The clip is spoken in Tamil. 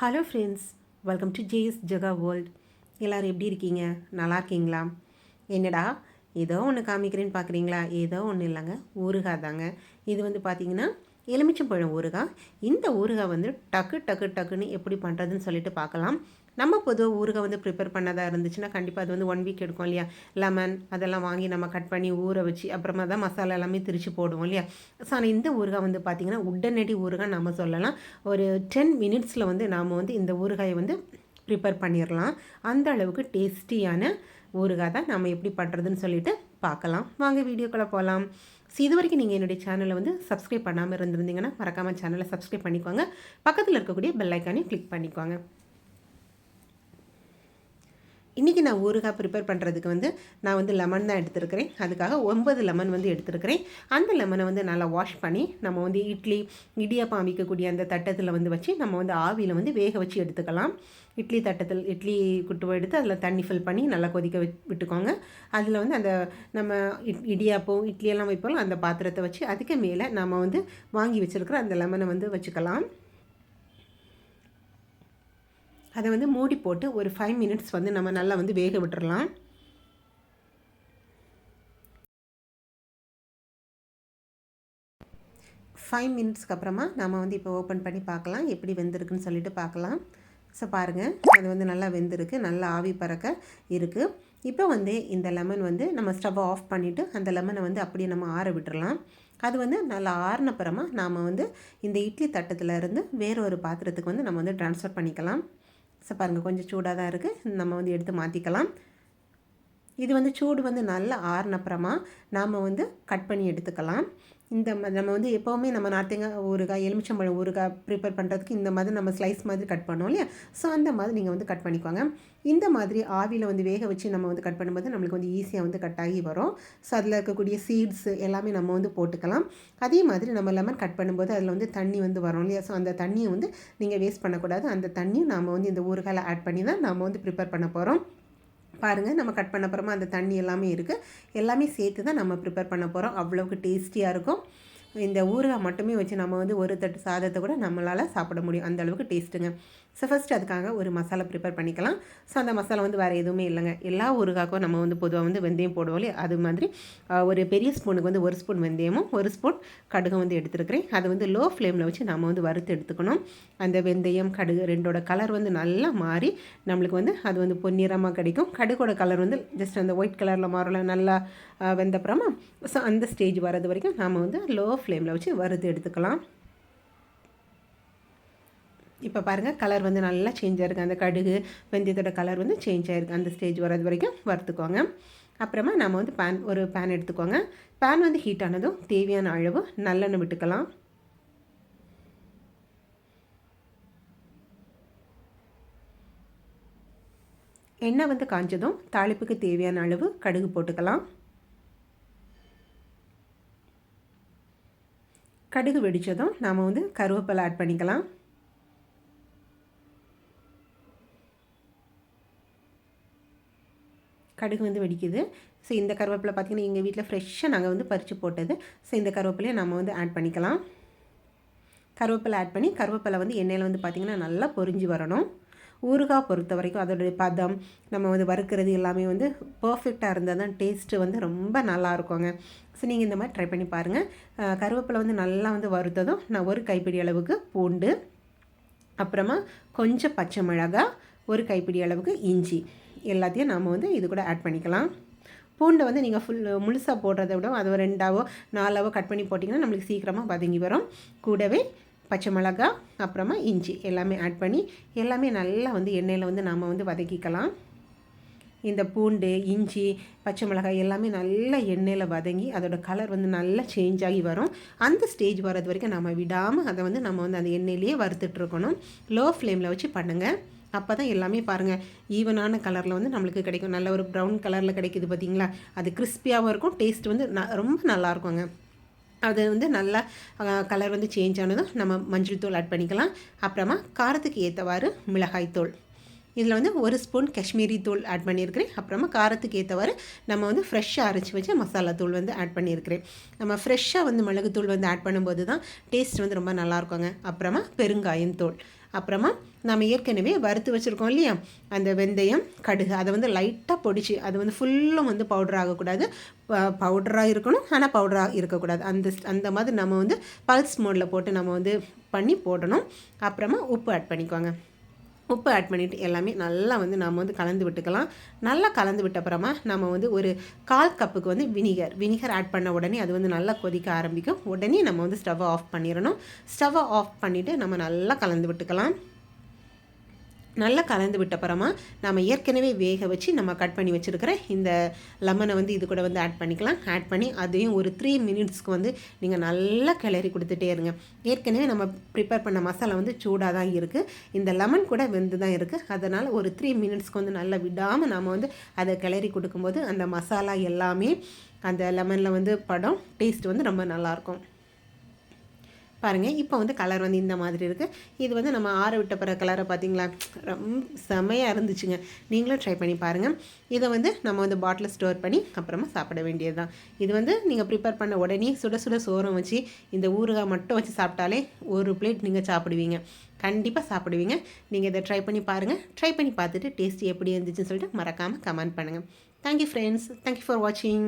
Hello friends welcome to JS Jega world எல்லோரும் எப்படி இருக்கீங்க? நல்லா இருக்கீங்களா? என்னடா ஏதோ ஒன்று காமிக்கிறேன்னு பார்க்குறீங்களா ஏதோ ஒன்றும் இல்லைங்க. ஊறுகாய் தாங்க. இது வந்து பார்த்தீங்கன்னா எலுமிச்சம்பழம் ஊறுகாய் இந்த ஊறுகாய் வந்து டக்கு டக்கு டக்குன்னு எப்படி பண்ணுறதுன்னு சொல்லிட்டு பார்க்கலாம். நம்ம பொதுவாக ஊறுகாய் வந்து ப்ரிப்பேர் பண்ணதாக இருந்துச்சுன்னா கண்டிப்பாக அது வந்து ஒன் வீக் எடுக்கும் இல்லையா? லெமன் அதெல்லாம் வாங்கி நம்ம கட் பண்ணி ஊற வச்சு அப்புறமா தான் மசாலா எல்லாமே திரிச்சு போடுவோம் இல்லையா? ஸோ ஆனால் இந்த ஊறுகாய் வந்து பார்த்திங்கன்னா உடனடி ஊறுகாய் நம்ம சொல்லலாம். ஒரு டென் மினிட்ஸில் வந்து நாம் வந்து இந்த ஊறுகாயை வந்து ப்ரிப்பேர் பண்ணிடலாம். அந்த அளவுக்கு டேஸ்டியான ஊறுகாய் தான் நம்ம எப்படி பண்ணுறதுன்னு சொல்லிட்டு பார்க்கலாம். வாங்க வீடியோக்குள்ளே போகலாம் ஸோ இது வரைக்கும் நீங்கள் என்னுடைய சேனலை வந்து சப்ஸ்கிரைப் பண்ணாமல் இருந்திருந்தீங்கன்னா மறக்காமல் சேனலை சப்ஸ்கிரைப் பண்ணிக்கோங்க. பக்கத்தில் இருக்கக்கூடிய பெல் ஐக்கானையும் கிளிக் பண்ணிக்கோங்க. இன்றைக்கி நான் ஊறுகாய் ப்ரிப்பேர் பண்ணுறதுக்கு வந்து நான் வந்து லெமன் தான் எடுத்துருக்கிறேன். அதுக்காக ஒன்பது லெமன் வந்து எடுத்துருக்கிறேன். அந்த லெமனை வந்து நல்லா வாஷ் பண்ணி நம்ம வந்து இட்லி இடியாப்பம் அமைக்கக்கூடிய அந்த தட்டத்தில் வந்து வச்சு நம்ம வந்து ஆவியில் வந்து வேக வச்சு எடுத்துக்கலாம். இட்லி தட்டத்தில் இட்லி குட்டுவை எடுத்து அதில் தண்ணி ஃபில் பண்ணி நல்லா கொதிக்க விட்டுக்கோங்க. அதில் வந்து அந்த நம்ம இடியாப்பம் இட்லியெல்லாம் வைப்போம் அந்த பாத்திரத்தை வச்சு அதுக்கு மேலே நம்ம வந்து வாங்கி வச்சுருக்கிற அந்த லெமனை வந்து வச்சுக்கலாம். அதை வந்து மூடி போட்டு ஒரு ஃபைவ் மினிட்ஸ் வந்து நம்ம நல்லா வந்து வேக விட்டுறலாம். ஃபைவ் மினிட்ஸ்க்கு அப்புறமா நம்ம வந்து இப்போ ஓப்பன் பண்ணி பார்க்கலாம். எப்படி வெந்திருக்குன்னு சொல்லிட்டு பார்க்கலாம். ஸோ பாருங்கள் அது வந்து நல்லா வெந்திருக்கு. நல்லா ஆவி பறக்க இருக்குது இப்போ வந்து இந்த லெமன் வந்து நம்ம ஸ்டவ் ஆஃப் பண்ணிவிட்டு அந்த லெமனை வந்து அப்படியே நம்ம ஆற விட்டுறலாம். அது வந்து நல்லா ஆறினப்புறமா நாம் வந்து இந்த இட்லி தட்டத்தில் இருந்து வேற ஒரு பாத்திரத்துக்கு வந்து நம்ம வந்து ட்ரான்ஸ்ஃபர் பண்ணிக்கலாம். ஸோ பாருங்கள் கொஞ்சம் சூடாக தான் இருக்குது நம்ம வந்து எடுத்து மாற்றிக்கலாம் இது வந்து சூடு வந்து நல்லா ஆறுனப்புறமா நாம் வந்து கட் பண்ணி எடுத்துக்கலாம். இந்த நம்ம வந்து எப்போவுமே நம்ம நார்த்தங்காய் ஊறுகாய் எலுமிச்சம்பழம் ஊறுகாய் ப்ரிப்பேர் பண்ணுறதுக்கு இந்த மாதிரி நம்ம ஸ்லைஸ் மாதிரி கட் பண்ணோம் இல்லையா? ஸோ அந்த மாதிரி நீங்கள் வந்து கட் பண்ணிக்கோங்க. இந்த மாதிரி ஆவியில் வந்து வேக வச்சு நம்ம வந்து கட் பண்ணும்போது நம்மளுக்கு வந்து ஈஸியாக வந்து கட் ஆகி வரும். ஸோ அதில் இருக்கக்கூடிய சீட்ஸ் எல்லாமே நம்ம வந்து போட்டுக்கலாம். அதே மாதிரி நம்ம லெமன் கட் பண்ணும்போது அதில் வந்து தண்ணி வந்து வரும் இல்லையா? ஸோ அந்த தண்ணியை வந்து நீங்கள் வேஸ்ட் பண்ணக்கூடாது. அந்த தண்ணியும் நாம் வந்து இந்த ஊறுகாயில் ஆட் பண்ணி தான் நாம் வந்து ப்ரிப்பேர் பண்ண போகிறோம் பாருங்கள் நம்ம கட் பண்ண அப்புறமா அந்த தண்ணி எல்லாமே இருக்குது எல்லாமே சேர்த்து தான் நம்ம ப்ரிப்பேர் பண்ண போகிறோம் அவ்வளோக்கு டேஸ்டியாக இருக்கும். இந்த ஊறுகாய் மட்டுமே வச்சு நம்ம வந்து ஒரு தட்டு சாதத்தை கூட நம்மளால் சாப்பிட முடியும். அந்த அளவுக்கு டேஸ்ட்டுங்க. ஸோ ஃபஸ்ட் அதுக்காக ஒரு மசாலா ப்ரிப்பேர் பண்ணிக்கலாம். ஸோ அந்த மசாலா வந்து வேறு எதுவுமே இல்லைங்க. எல்லா ஊறுகாய்க்கும் நம்ம வந்து பொதுவாக வந்து வெந்தயம் போடுவோம் இல்லையா? அது மாதிரி ஒரு பெரிய ஸ்பூனுக்கு வந்து ஒரு ஸ்பூன் வெந்தயமும் ஒரு ஸ்பூன் கடுகும் வந்து எடுத்துருக்கிறேன். அதை வந்து லோ ஃப்ளேமில் வச்சு நம்ம வந்து வறுத்து எடுத்துக்கணும். அந்த வெந்தயம் கடுகு ரெண்டோட கலர் வந்து நல்லா மாறி நம்மளுக்கு வந்து அது வந்து பொன்னிறமாக கிடைக்கும். கடுகோட கலர் வந்து ஜஸ்ட் அந்த ஒயிட் கலரில் மாறல நல்லா வெந்தப்புறமா. ஸோ அந்த ஸ்டேஜ் வர்றது வரைக்கும் நாம் வந்து லோ ஃப்ளேமில் வச்சு வறுத்து எடுத்துக்கலாம். இப்போ பாருங்கள் கலர் வந்து நல்லா சேஞ்ச் ஆகிருக்கு அந்த கடுகு வெந்தயத்தோட கலர் வந்து சேஞ்ச் ஆகிருக்கு அந்த ஸ்டேஜ் வர்றது வரைக்கும் வறுத்துக்கோங்க. அப்புறமா நம்ம வந்து பேன் ஒரு பேன் எடுத்துக்கோங்க. பேன் வந்து ஹீட் ஆனதும் தேவையான அளவு நல்லெண்ணெய் விட்டுக்கலாம். எண்ணெய் வந்து காஞ்சதும் தாளிப்புக்கு தேவையான அளவு கடுகு போட்டுக்கலாம். கடுகு வெடித்ததும் நாம் வந்து கருவேப்பிலை ஆட் பண்ணிக்கலாம். கடுகு வந்து வெடிக்குது. ஸோ இந்த கருவேப்பிலை பார்த்திங்கன்னா எங்கள் வீட்டில் ஃப்ரெஷ்ஷாக நாங்கள் வந்து பறித்து போட்டது. ஸோ இந்த கருவேப்பிலையை நம்ம வந்து ஆட் பண்ணிக்கலாம். கருவேப்பிலை ஆட் பண்ணி கருவேப்பிலை வந்து எண்ணெயில் வந்து பார்த்திங்கன்னா நல்லா பொறிஞ்சு வரணும். ஊறுகாய் பொறுத்த வரைக்கும் அதோடைய பதம் நம்ம வந்து வறுக்கிறது எல்லாமே வந்து பர்ஃபெக்டாக இருந்தால் தான் டேஸ்ட்டு வந்து ரொம்ப நல்லா இருக்குங்க. ஸோ நீங்கள் இந்த மாதிரி ட்ரை பண்ணி பாருங்கள் கருவேப்பிலை வந்து நல்லா வந்து வறுத்ததும் நான் ஒரு கைப்பிடி அளவுக்கு பூண்டு அப்புறமா கொஞ்சம் பச்சை மிளகா ஒரு கைப்பிடி அளவுக்கு இஞ்சி. எல்லாத்தையும் நாம் வந்து இது கூட ஆட் பண்ணிக்கலாம். பூண்டை வந்து நீங்கள் ஃபுல் முழுசாக போடுறத விட அது ரெண்டாவோ நாலாவோ கட் பண்ணி போட்டிங்கன்னா நம்மளுக்கு சீக்கிரமாக பதுங்கி வரும். கூடவே பச்சை மிளகா அப்புறமா இஞ்சி எல்லாமே ஆட் பண்ணி எல்லாமே நல்லா வந்து எண்ணெயில் வந்து நாம் வந்து வதக்கிக்கலாம். இந்த பூண்டு இஞ்சி பச்சை மிளகாய் எல்லாமே நல்லா எண்ணெயில் வதங்கி அதோடய கலர் வந்து நல்லா சேஞ்ச் ஆகி வரும். அந்த ஸ்டேஜ் வர்றது வரைக்கும் நம்ம விடாமல் அதை வந்து நம்ம வந்து அந்த எண்ணெயிலேயே வறுத்துட்ருக்கணும் லோ ஃப்ளேமில் வச்சு பண்ணுங்கள் அப்போ தான் எல்லாமே பாருங்கள் ஈவனான கலரில் வந்து நம்மளுக்கு கிடைக்கும். நல்ல ஒரு ப்ரௌன் கலரில் கிடைக்குது பார்த்திங்களா அது கிறிஸ்பியாகவும் இருக்கும் டேஸ்ட் வந்து ந ரொம்ப நல்லாயிருக்குங்க அது வந்து நல்லா கலர் வந்து சேஞ்ச் ஆனதும் நம்ம மஞ்சள் தூள் ஆட் பண்ணிக்கலாம். அப்புறமா காரத்துக்கு ஏற்றவாறு மிளகாய் தூள். இதில் வந்து ஒரு ஸ்பூன் காஷ்மீரி தூள் ஆட் பண்ணியிருக்கிறேன். அப்புறமா காரத்துக்கு ஏற்றவாறு நம்ம வந்து ஃப்ரெஷ்ஷாக அரைச்சி வச்ச மசாலா தூள் வந்து ஆட் பண்ணியிருக்கிறேன். நம்ம ஃப்ரெஷ்ஷாக வந்து மிளகுத்தூள் வந்து ஆட் பண்ணும்போது தான் டேஸ்ட் வந்து ரொம்ப நல்லாயிருக்குங்க அப்புறமா பெருங்காயம் தூள். அப்புறமா நம்ம ஏற்கனவே வறுத்து வச்சுருக்கோம் இல்லையா? அந்த வெந்தயம் கடுகு அதை வந்து லைட்டாக பொடிச்சு அது வந்து ஃபுல்லும் வந்து பவுடர் ஆகக்கூடாது. பவுடராக இருக்கணும் ஆனால் பவுடராக இருக்கக்கூடாது. அந்த அந்த மாதிரி நம்ம வந்து பல்ஸ் மோடில் போட்டு நம்ம வந்து பண்ணி போடணும். அப்புறமா உப்பு ஆட் பண்ணிக்கோங்க. உப்பு ஆட் பண்ணிவிட்டு எல்லாமே நல்லா வந்து நம்ம வந்து கலந்து விட்டுக்கலாம். நல்லா கலந்து விட்ட அப்புறமா நம்ம வந்து ஒரு கால் கப்புக்கு வந்து வினிகர் வினிகர் ஆட் பண்ண உடனே அது வந்து நல்லா கொதிக்க ஆரம்பிக்கும். உடனே நம்ம வந்து ஸ்டவ்வை ஆஃப் பண்ணிடணும். ஸ்டவ்வை ஆஃப் பண்ணிவிட்டு நம்ம நல்லா கலந்து விட்டுக்கலாம். நல்லா கலந்து விட்ட அப்புறமா நம்ம ஏற்கனவே வேக வச்சு நம்ம கட் பண்ணி வச்சுருக்கிற இந்த லெமனை வந்து இது கூட வந்து ஆட் பண்ணிக்கலாம். ஆட் பண்ணி அதையும் ஒரு த்ரீ மினிட்ஸ்க்கு வந்து நீங்கள் நல்லா கிளறி கொடுத்துட்டே இருங்க. ஏற்கனவே நம்ம ப்ரிப்பேர் பண்ண மசாலா வந்து சூடாக தான் இருக்குது இந்த லெமன் கூட வெந்து தான் இருக்குது அதனால் ஒரு த்ரீ மினிட்ஸ்க்கு வந்து நல்லா விடாமல் நம்ம வந்து அதை கிளறி கொடுக்கும்போது அந்த மசாலா எல்லாமே அந்த லெமனில் வந்து படம் டேஸ்ட் வந்து ரொம்ப நல்லாயிருக்கும் பாருங்கள் இப்போ வந்து கலர் வந்து இந்த மாதிரி இருக்குது இது வந்து நம்ம ஆற விட்ட பிற கலரை பார்த்தீங்களா ரொம்ப செமையாக இருந்துச்சுங்க. நீங்களும் ட்ரை பண்ணி பாருங்கள் இதை வந்து நம்ம வந்து பாட்டில் ஸ்டோர் பண்ணி அப்புறமா சாப்பிட வேண்டியது தான் இது வந்து நீங்கள் ப்ரிப்பேர் பண்ண உடனே சுட சுட சோறம் வச்சு இந்த ஊறுகாய் மட்டும் வச்சு சாப்பிட்டாலே ஒரு பிளேட் நீங்கள் சாப்பிடுவீங்க. கண்டிப்பாக சாப்பிடுவீங்க. நீங்கள் இதை ட்ரை பண்ணி பாருங்கள் ட்ரை பண்ணி பார்த்துட்டு டேஸ்ட் எப்படி இருந்துச்சுன்னு சொல்லிட்டு மறக்காமல் கமெண்ட் பண்ணுங்கள் தேங்க்யூ ஃப்ரெண்ட்ஸ் தேங்க்யூ ஃபார் வாட்சிங்